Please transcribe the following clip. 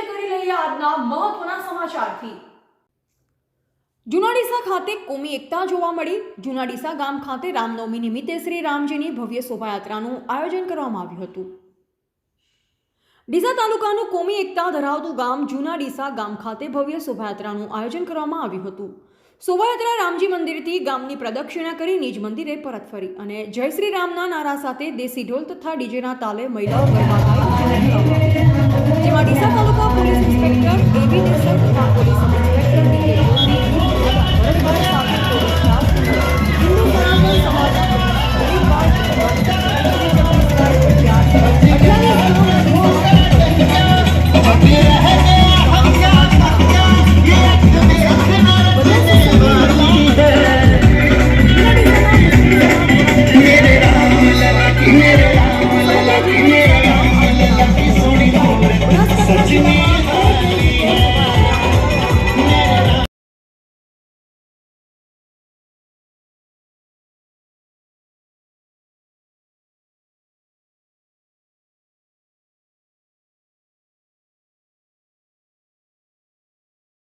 નજર કરી લઈએ આજના મહત્વના સમાચારથી. જુનાડીસા ખાતે કોમી એકતા જોવા મળી. જુનાડીસા ગામ ખાતે રામનવમી નિમિત્તે શ્રી રામજીની ભવ્ય શોભાયાત્રાનું આયોજન કરવામાં આવ્યું હતું. ડીસા તાલુકાનું કોમી એકતા ધરાવતું ગામ જૂના ડીસા ગામ ખાતે ભવ્ય શોભાયાત્રાનું આયોજન કરવામાં આવ્યું હતું. શોભાયાત્રા રામજી મંદિરથી ગામની પ્રદક્ષિણા કરી નિજ મંદિરે પરત ફરી અને જય શ્રી રામના નારા સાથે દેશી ઢોલ તથા ડીજેના તાલે મહિલાઓ ગરબા ગાઈ happy, happy.